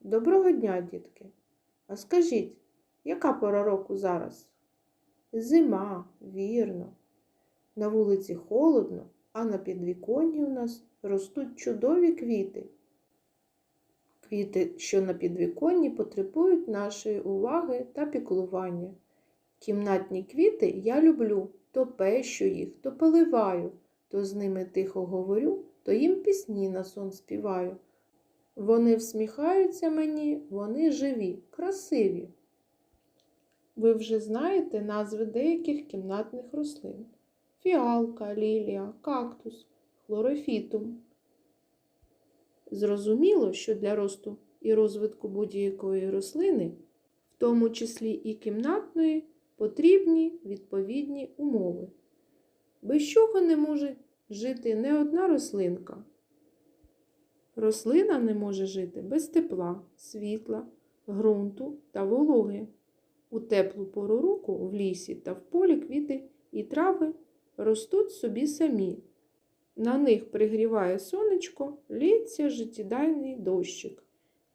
Доброго дня, дітки. А скажіть, яка пора року зараз? Зима, вірно. На вулиці холодно, а на підвіконні у нас ростуть чудові квіти. Квіти, що на підвіконні, потребують нашої уваги та піклування. Кімнатні квіти я люблю, то пещу їх, то поливаю, то з ними тихо говорю, то їм пісні на сон співаю. Вони всміхаються мені, вони живі, красиві. Ви вже знаєте назви деяких кімнатних рослин: фіалка, лілія, кактус, хлорофітум. Зрозуміло, що для росту і розвитку будь-якої рослини, в тому числі і кімнатної, потрібні відповідні умови. Без чого не може жити не одна рослинка. Рослина не може жити без тепла, світла, ґрунту та вологи. У теплу пору року в лісі та в полі квіти і трави ростуть собі самі. На них пригріває сонечко, лється життєдайний дощик,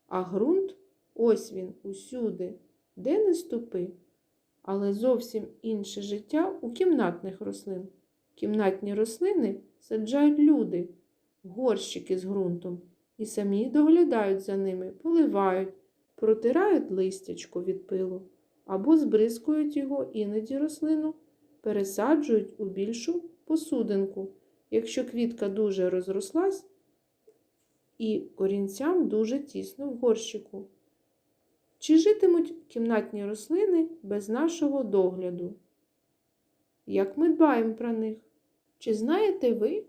а ґрунт ось він усюди, де не ступи. Але зовсім інше життя у кімнатних рослин. Кімнатні рослини саджають люди, горщики з ґрунтом і самі доглядають за ними, поливають, протирають листячко від пилу або збризкують його іноді рослину, пересаджують у більшу посудинку, якщо квітка дуже розрослась і корінцям дуже тісно в горщику. Чи житимуть кімнатні рослини без нашого догляду? Як ми дбаємо про них? Чи знаєте ви,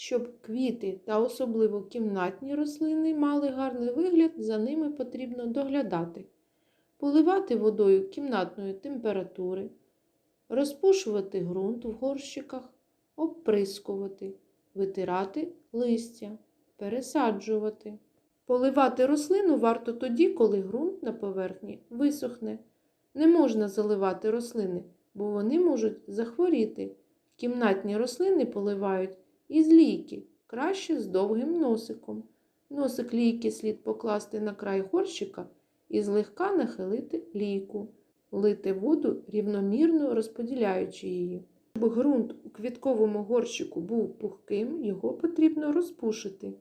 щоб квіти та особливо кімнатні рослини мали гарний вигляд, за ними потрібно доглядати, поливати водою кімнатної температури, розпушувати ґрунт в горщиках, обприскувати, витирати листя, пересаджувати. Поливати рослину варто тоді, коли ґрунт на поверхні висохне. Не можна заливати рослини, бо вони можуть захворіти. Кімнатні рослини поливають із лійки, краще з довгим носиком. Носик лійки слід покласти на край горщика і злегка нахилити лійку, лити воду, рівномірно розподіляючи її. Щоб ґрунт у квітковому горщику був пухким, його потрібно розпушити.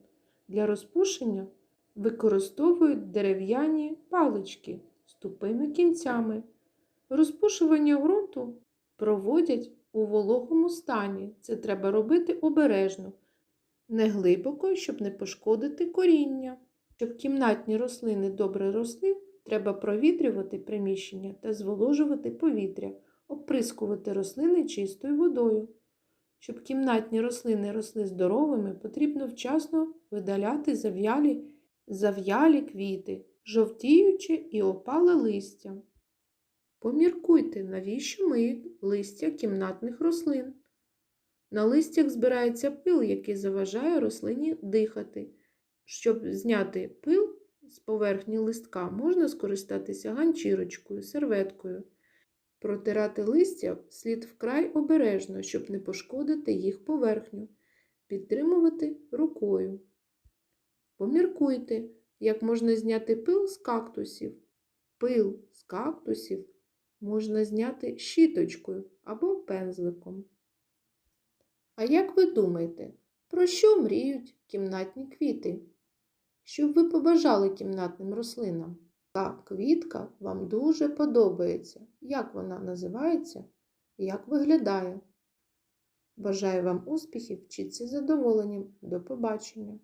Для розпушення використовують дерев'яні палички з тупими кінцями. Розпушування ґрунту проводять у вологому стані. Це треба робити обережно, не глибоко, щоб не пошкодити коріння. Щоб кімнатні рослини добре росли, треба провітрювати приміщення та зволожувати повітря, оприскувати рослини чистою водою. Щоб кімнатні рослини росли здоровими, потрібно вчасно видаляти зав'ялі, зав'ялі квіти, жовтіючі і опале листя. Поміркуйте, навіщо миють листя кімнатних рослин. На листях збирається пил, який заважає рослині дихати. Щоб зняти пил з поверхні листка, можна скористатися ганчірочкою, серветкою. Протирати листя слід вкрай обережно, щоб не пошкодити їх поверхню, підтримувати рукою. Поміркуйте, як можна зняти пил з кактусів. Пил з кактусів можна зняти щіточкою або пензликом. А як ви думаєте, про що мріють кімнатні квіти? Що б ви побажали кімнатним рослинам? Та квітка вам дуже подобається. Як вона називається як виглядає? Бажаю вам успіхів, вчіться задоволенням. До побачення!